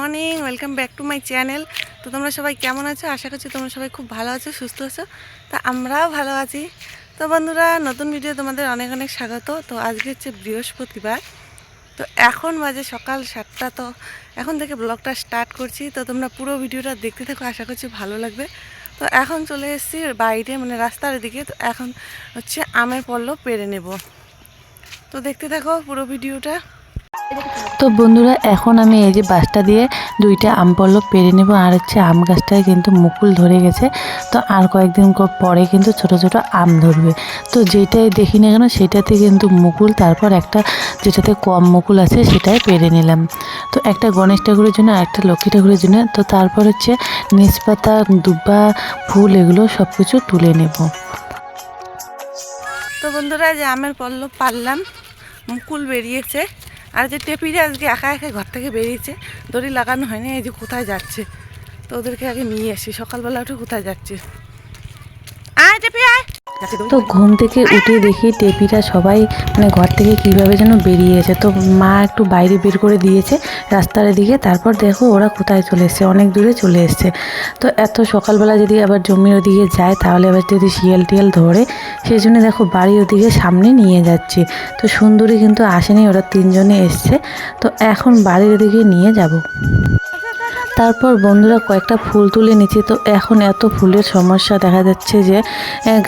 Morning, welcome back to my channel. তো তোমরা সবাই কেমন আছো? আশা করছি তোমরা সবাই খুব ভালো আছো, সুস্থ আছো। তা আমরাও ভালো আছি। তো বন্ধুরা, নতুন ভিডিও তোমাদের অনেক অনেক স্বাগত। তো আজকে হচ্ছে বৃহস্পতিবার। তো এখন বাজে সকাল সাতটা। তো এখন থেকে ব্লগটা স্টার্ট করছি। তো তোমরা পুরো ভিডিওটা দেখতে থাকো, আশা করছি ভালো লাগবে। তো এখন চলে এসেছি বাইরে মানে রাস্তার দিকে। তো এখন হচ্ছে আমের পল্লব পেরে নেব। তো দেখতে থাকো পুরো ভিডিওটা তো বন্ধুরা, এখন আমি এই যে বাসটা দিয়ে দুইটা আম পল্লব পেরে নেব, আর হচ্ছে আম গাছটায় কিন্তু মুকুল ধরে গেছে। তো আর কয়েকদিন পরে কিন্তু ছোট ছোট আম ধরবে। তো যেটাই দেখি না কেন, সেটাতে কিন্তু মুকুল, তারপর একটা যেটাতে কম মুকুল আছে, সেটাই পেরে নিলাম। তো একটা গণেশ ঠাকুরের জন্য, আর একটা লক্ষ্মী ঠাকুরের জন্য। তো তারপর হচ্ছে নিচপাতা দুব্বা, ফুল এগুলো সব কিছু তুলে নেব। তো বন্ধুরা যে আমের পল্লব পারলাম, মুকুল বেরিয়েছে। আর যে টেপিরে আজকে একা একা ঘর থেকে বেরিয়েছে, দড়ি লাগানো হয়নি, এই যে কোথায় যাচ্ছে? তো ওদেরকে আগে নিয়ে আসি, সকালবেলা উঠে কোথায় যাচ্ছে আয় টেপি আয় যাচ্ছে দৌড়ে। তো ঘুম থেকে উঠে দেখি টেপিরা সবাই মানে ঘর থেকে কীভাবে যেন বেরিয়েছে। তো মা একটু বাইরে বের করে দিয়েছে রাস্তার দিকে তারপর দেখো ওরা কোথায় চলে এসছে অনেক দূরে চলে এসছে। তো এত সকালবেলা যদি আবার জমির ওদিকে যায় তাহলে আবার যদি শিয়াল টিয়াল ধরে সেই জন্য দেখো বাড়ির ওদিকে সামনে নিয়ে যাচ্ছি। তো সুন্দরী কিন্তু আসেনি ওরা তিনজনে এসছে। তো এখন বাড়ির ওদিকে নিয়ে যাব। তারপর বন্ধুরা কয়েকটা ফুল তুলে নিচ্ছি। তো এখন এত ফুলের সমস্যা দেখা যাচ্ছে যে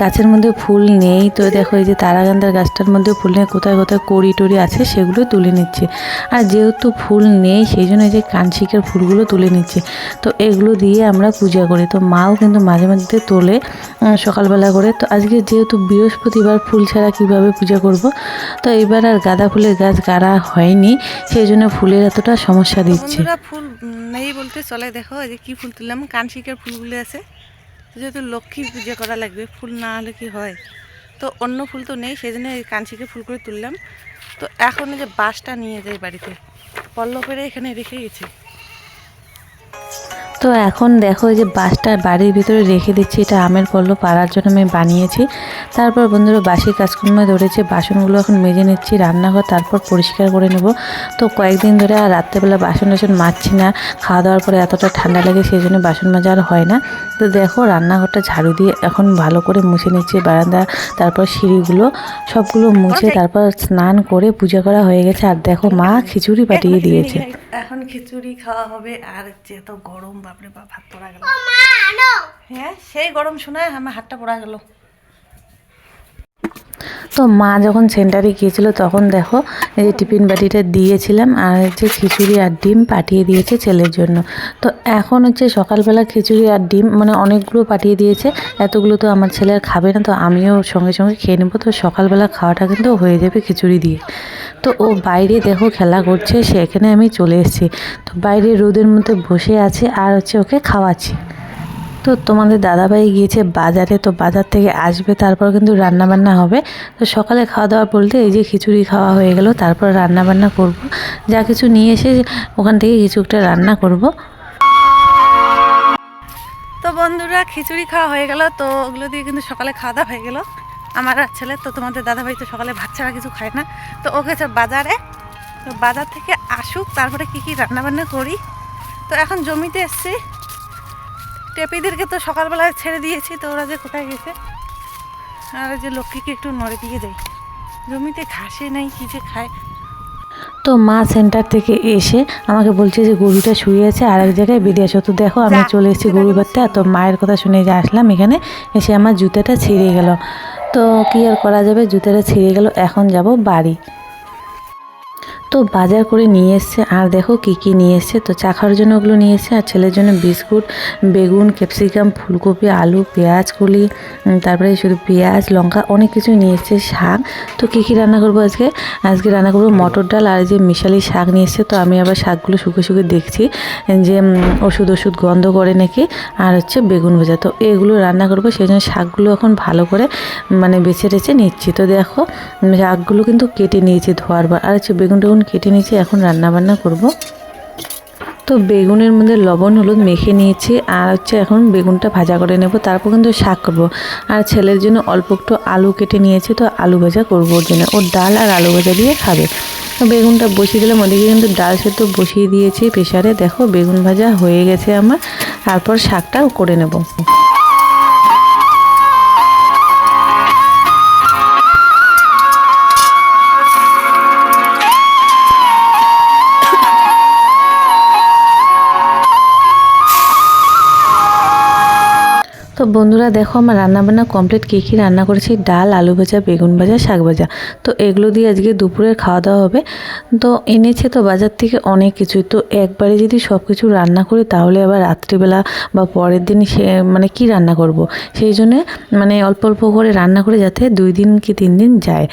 গাছের মধ্যে ফুল নেই। তো দেখো এই যে তারাগান্ধার গাছটার মধ্যে ফুল নেই, কোথায় কোথায় কড়ি টড়ি আছে সেগুলো তুলে নিচ্ছে। আর যেহেতু ফুল নেই, সেই জন্য এই যে কানশিকের ফুলগুলো তুলে নিচ্ছে। তো এগুলো দিয়ে আমরা পূজা করি। তো মাও কিন্তু মাঝে মধ্যে তোলে সকালবেলা করে। তো আজকে যেহেতু বৃহস্পতিবার, ফুল ছাড়া কীভাবে পূজা করব? তো এবার আর গাঁদা ফুলের গাছ গাড়া হয়নি, সেই জন্য ফুলের এতটা সমস্যা দিচ্ছে। নেই বলতে, চলে দেখো, এই যে কী ফুল তুললাম, কানশিকের ফুলগুলো আছে। যেহেতু লক্ষ্মী পুজো করা লাগবে, ফুল না হলে কি হয়? তো অন্য ফুল তো নেই, সেই জন্য এই কানশিকের ফুল করে তুললাম। তো এখন যে বাসটা নিয়ে যাই বাড়িতে, পল্লবেরে এখানে রেখে গেছি। তো এখন দেখো এই যে বাসটা বাড়ির ভিতরে রেখে দিচ্ছি এটা আমের পল্ল পাড়ার জন্য আমি বানিয়েছি। তারপর বন্ধুরা বাসি কাজকর্মে ধরেছে বাসনগুলো এখন মেজে নিচ্ছি রান্নাঘর তারপর পরিষ্কার করে নেব। তো কয়েকদিন ধরে আর রাত্রেবেলা বাসন টাসন মাজছি না খাওয়া দাওয়ার পরে এতটা ঠান্ডা লাগে সেই জন্য বাসন মাজা আর হয় না। তো দেখো রান্নাঘরটা ঝাড়ু দিয়ে এখন ভালো করে মুছে নিচ্ছি বারান্দা তারপর সিঁড়িগুলো সবগুলো মুছে তারপর স্নান করে পূজা করা হয়ে গেছে। আর দেখো মা খিচুড়ি পাঠিয়ে দিয়েছে। এখন খিচুড়ি খাওয়া হবে আর এত গরম বাপরে বাপ হাত পড়া গেল। হ্যাঁ সেই গরম শোনায় আমার হাতটা পড়া গেল। তো মা যখন সেন্টারে গিয়েছিল তখন দেখো এই যে টিফিন বাটিটা দিয়েছিলাম আর হচ্ছে খিচুড়ি আর ডিম পাঠিয়ে দিয়েছে ছেলের জন্য। তো এখন হচ্ছে সকালবেলা খিচুড়ি আর ডিম মানে অনেকগুলো পাঠিয়ে দিয়েছে। এতগুলো তো আমার ছেলে আর খাবে না তো আমিও সঙ্গে সঙ্গে খেয়ে নেব। তো সকালবেলা খাওয়াটা কিন্তু হয়ে যাবে খিচুড়ি দিয়ে। তো ও বাইরে দেখো খেলা করছে সেখানে আমি চলে এসেছি। তো বাইরে রোদের মধ্যে বসে আছে আর হচ্ছে ওকে খাওয়াচ্ছি। তো তোমাদের দাদাভাই গিয়েছে বাজারে, তো বাজার থেকে আসবে, তারপর কিন্তু রান্না বান্না হবে। তো সকালে খাওয়া দাওয়া বলতে এই যে খিচুড়ি খাওয়া হয়ে গেল, তারপর রান্না বান্না করব। যা কিছু নিয়ে এসে ওখান থেকে কিছু একটা রান্না করব। তো বন্ধুরা, খিচুড়ি খাওয়া হয়ে গেল, তো ওগুলো দিয়ে কিন্তু সকালে খাওয়া দাওয়া হয়ে গেল। আমার আর ছেলে তো তোমাদের দাদাভাই তো সকালে ভাত ছাড়া কিছু খায় না। তো ও গেছে বাজারে তো বাজার থেকে আসুক তারপরে কি কি রান্না বান্না করি। তো এখন জমিতে এসছি। টেপিদেরকে তো সকালবেলায় ছেড়ে দিয়েছি তো ওরা যে কোথায় গেছে? আর ওই যে লক্ষ্মীকে একটু নড়ে দিয়ে দেয় জমিতে ঘাসে নাই কী যে খায়। তো মা সেন্টার থেকে এসে আমাকে বলছে যে গরুটা শুয়ে আছে আর এক জায়গায় বেরিয়ে আসো। তো দেখো আমি চলে এসেছি গরু বাড়তে তো মায়ের কথা শুনে যে আসলাম এখানে এসে আমার জুতাটা ছিঁড়ে গেল। তো কী আর করা যাবে? জুতোটা ছিঁড়ে গেল এখন যাব বাড়ি। তো বাজার করে নিয়ে এসছে। আর দেখো কী কী নিয়ে এসছে। তো চা খাওয়ার জন্য ওগুলো নিয়ে এসছে। আর ছেলের জন্য বিস্কুট, বেগুন, ক্যাপসিকাম, ফুলকপি, আলু, পেঁয়াজ, কলি তারপরে শুধু পেঁয়াজ, লঙ্কা অনেক কিছু নিয়ে এসছে শাক। তো কী কী রান্না করব আজকে? আজকে রান্না করব মটর ডাল আর যে মিশালি শাক নিয়ে এসছে। তো আমি আবার শাকগুলো শুকে শুকে দেখছি যে ওষুধ ওষুধ গন্ধ করে নাকি? আর হচ্ছে বেগুন ভোজা। তো এগুলো রান্না করব। সেই জন্য শাকগুলো এখন ভালো করে মানে বেছে টেছে নিচ্ছি। তো দেখো, শাকগুলো কিন্তু কেটে নিয়েছি ধোয়ার পর। আর হচ্ছে বেগুন টেগুন কেটে নিয়েছি, এখন রান্না বান্না করব। তো বেগুনের মধ্যে লবণ, হলুদ মেখে নিয়েছি, আর হচ্ছে এখন বেগুনটা ভাজা করে নেব, তারপর কিন্তু শাক করব। আর ছেলের জন্য অল্প একটু আলু কেটে নিয়েছি, তো আলু ভাজা করব ওর জন্য। ওর ডাল আর আলু ভাজা দিয়ে খাবে। তো বেগুনটা বসিয়ে দিলাম, ওদিকে কিন্তু ডাল সেদ্ধ বসিয়ে দিয়েছি প্রেশারে দেখো বেগুন ভাজা হয়ে গেছে আমার, তারপর শাকটাও করে নেব। তো বন্ধুরা দেখো আমার রান্নাবান্না কমপ্লিট। কী কী রান্না করেছি? ডাল, আলু ভাজা, বেগুন ভাজা, শাক ভাজা। তো এগুলো দিয়ে আজকে দুপুরের খাওয়া দাওয়া হবে। তো এনেছে তো বাজার থেকে অনেক কিছু তো একবারে যদি সব কিছু রান্না করি, তাহলে আবার রাত্রিবেলা বা পরের দিন সে মানে কি রান্না করব। সেই জন্যে মানে অল্প অল্প করে রান্না করে যাতে দুই দিন কি তিন দিন যায়।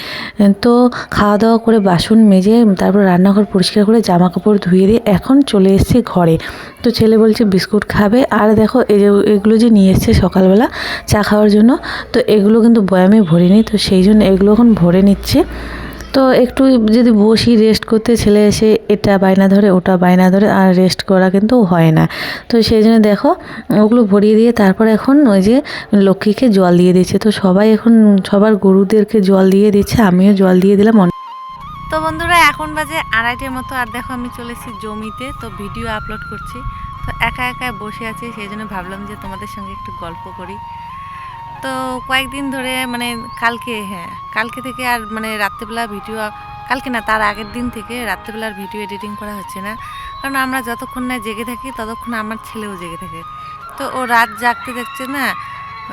তো খাওয়া দাওয়া করে বাসন মেজে, তারপর রান্নাঘর পরিষ্কার করে জামা কাপড় ধুয়ে দিয়ে এখন চলে এসেছি ঘরে। তো ছেলে বলছে, বিস্কুট খাবে? আর দেখো এগুলো যে নিয়ে এসছে সকালবেলা চা খাওয়ার জন্য। তো এগুলো কিন্তু বয়ামে ভরিনি, তো সেই জন্য এগুলো এখন ভরে নিচ্ছে। তো একটু যদি বসি রেস্ট করতে, ছেলে এসে এটা বায়না ধরে, ওটা বায়না ধরে, আর রেস্ট করা কিন্তু হয় না। তো সেই জন্য দেখো, ওগুলো ভরিয়ে দিয়ে তারপর এখন ওই যে লক্ষ্মীকে জল দিয়ে দিচ্ছে। তো সবাই এখন, সবার গরুদেরকে জল দিয়ে দিচ্ছে, আমিও জল দিয়ে দিলাম। তো বন্ধুরা, এখন বাজে আড়াইটের মতো, আর দেখো আমি চলেছি জমিতে, তো ভিডিও আপলোড করছি। তো একা একা বসে আছি, সেই জন্য ভাবলাম যে তোমাদের সঙ্গে একটু গল্প করি। তো কয়েকদিন ধরে মানে কালকে হ্যাঁ কালকে থেকে আর মানে রাত্রেবেলা ভিডিও, কালকে না, তার আগের দিন থেকে রাত্রেবেলার ভিডিও এডিটিং করা হচ্ছে না। কারণ আমরা যতক্ষণ না জেগে থাকি, ততক্ষণ আমার ছেলেও জেগে থাকে। তো ও রাত জাগতে দেখছে না,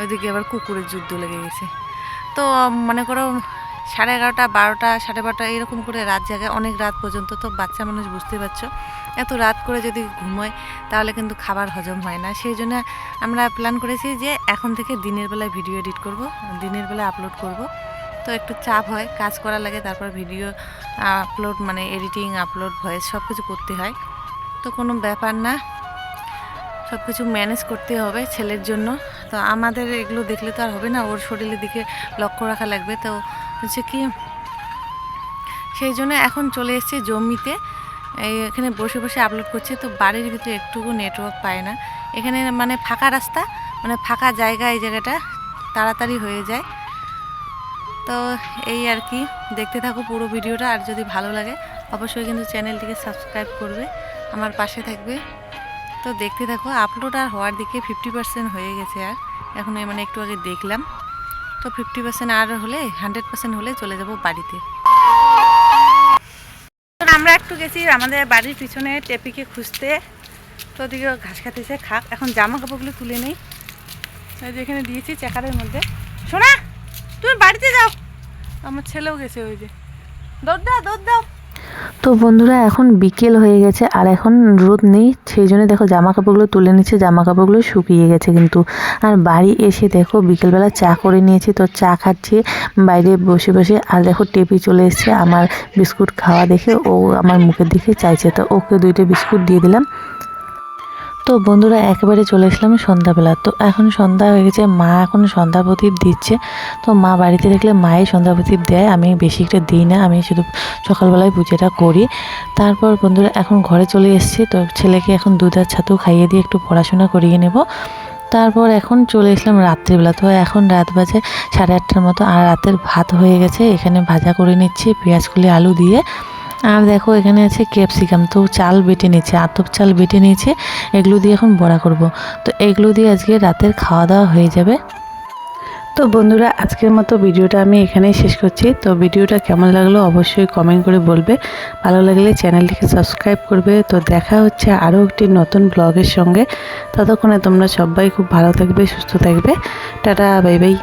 ওইদিকে আবার কুকুরের যুদ্ধ লেগে গেছে। তো মনে করো সাড়ে এগারোটা, বারোটা, সাড়ে বারোটা, এরকম করে রাত জাগে, অনেক রাত পর্যন্ত। তো বাচ্চা মানুষ বুঝতে পারছ। এত রাত করে যদি ঘুমোয়, তাহলে কিন্তু খাবার হজম হয় না। সেই জন্য আমরা প্ল্যান করেছি যে এখন থেকে দিনের বেলায় ভিডিও এডিট করব, দিনের বেলায় আপলোড করব। তো একটু চাপ হয়, কাজ করা লাগে, তারপর ভিডিও আপলোড মানে এডিটিং আপলোড ভয়েস সব কিছু করতে হয়। তো কোনো ব্যাপার না সব কিছু ম্যানেজ করতে হবে ছেলের জন্য। তো আমাদের এগুলো দেখলে তো আর হবে না, ওর শরীরের দিকে লক্ষ্য রাখা লাগবে। তো হচ্ছে কি, সেই জন্য এখন চলে এসেছি জমিতে। এখানে বসে বসে আপলোড করছি, তো বাড়ির ভিতরে একটুকু নেটওয়ার্ক পায় না। এখানে মানে ফাঁকা রাস্তা মানে ফাঁকা জায়গা এই জায়গাটা, তাড়াতাড়ি হয়ে যায়। তো এই আর কি, দেখতে থাকো পুরো ভিডিওটা, আর যদি ভালো লাগে, অবশ্যই কিন্তু চ্যানেলটিকে সাবস্ক্রাইব করবে, আমার পাশে থাকবে। তো দেখতে থাকো আপলোড আর হওয়ার দিকে ফিফটি পার্সেন্ট হয়ে গেছে আর, এখন এই মানে একটু আগে দেখলাম। তো ফিফটি পার্সেন্ট আর হলে হান্ড্রেড পার্সেন্ট হলে চলে যাব বাড়িতে। একটু গেছি, আমাদের বাড়ির পিছনে টেপিকে খুঁজতে। তো ওদিকে ঘাস খাতেছে, খাক। এখন জামা কাপড়গুলো তুলে নেই। যেখানে দিয়েছি চেকারের মধ্যে। শোনা তুমি বাড়িতে যাও। আমার ছেলেও গেছে ওই যে। দৌড় দাও দৌড় দাও। তো বন্ধুরা, এখন বিকেল হয়ে গেছে আর এখন রোদ নেই, সেই জন্য দেখো জামা কাপড়গুলো তুলে নিচ্ছে জামা কাপড়গুলো শুকিয়ে গেছে কিন্তু। আর বাড়ি এসে দেখো বিকেলবেলা চা করে নিয়েছি, তো চা খাচ্ছি বাইরে বসে বসে। আর দেখো টেপি চলে এসছে, আমার বিস্কুট খাওয়া দেখে ও আমার মুখের দিকে চাইছে, তো ওকে দুইটা বিস্কুট দিয়ে দিলাম। তো বন্ধুরা একেবারে চলে এসলাম সন্ধ্যাবেলা। তো এখন সন্ধ্যা হয়ে গেছে, মা এখন সন্ধ্যা প্রদীপ দিচ্ছে। তো মা বাড়িতে দেখলে মাই সন্ধ্যা প্রদীপ দেয়, আমি বেশি একটা দিই না, আমি শুধু সকালবেলায় পুজোটা করি। তারপর বন্ধুরা এখন ঘরে চলে এসেছি, তো ছেলেকে এখন দুধ আর ছাতু খাইয়ে দিয়ে একটু পড়াশোনা করিয়ে নেব। তারপর এখন চলে এসলাম রাত্রিবেলা, তো এখন রাত বাজে সাড়ে আটটার মতো, আর রাতের ভাত হয়ে গেছে, এখানে ভাজা করে নিচ্ছি, পেঁয়াজ কুলি, আলু দিয়ে। আর দেখো, এখানে আছে ক্যাপসিকাম তো চাল বেটে নিয়েছে, আতপ চাল বেটে নিয়েছে। এগুলো দিয়ে এখন বড়া করব। তো এগুলো দিয়ে আজকে রাতের খাওয়া দাওয়া হয়ে যাবে। তো বন্ধুরা, আজকের মতো ভিডিওটা আমি এখানেই শেষ করছি। তো ভিডিওটা কেমন লাগল অবশ্যই কমেন্ট করে বলবে। ভালো লাগলে চ্যানেলটিকে সাবস্ক্রাইব করবে। তো দেখা হচ্ছে আরও একটি নতুন ব্লগের সঙ্গে। ততক্ষণে তোমরা সবাই খুব ভালো থাকবে, সুস্থ থাকবে। Tata bye bye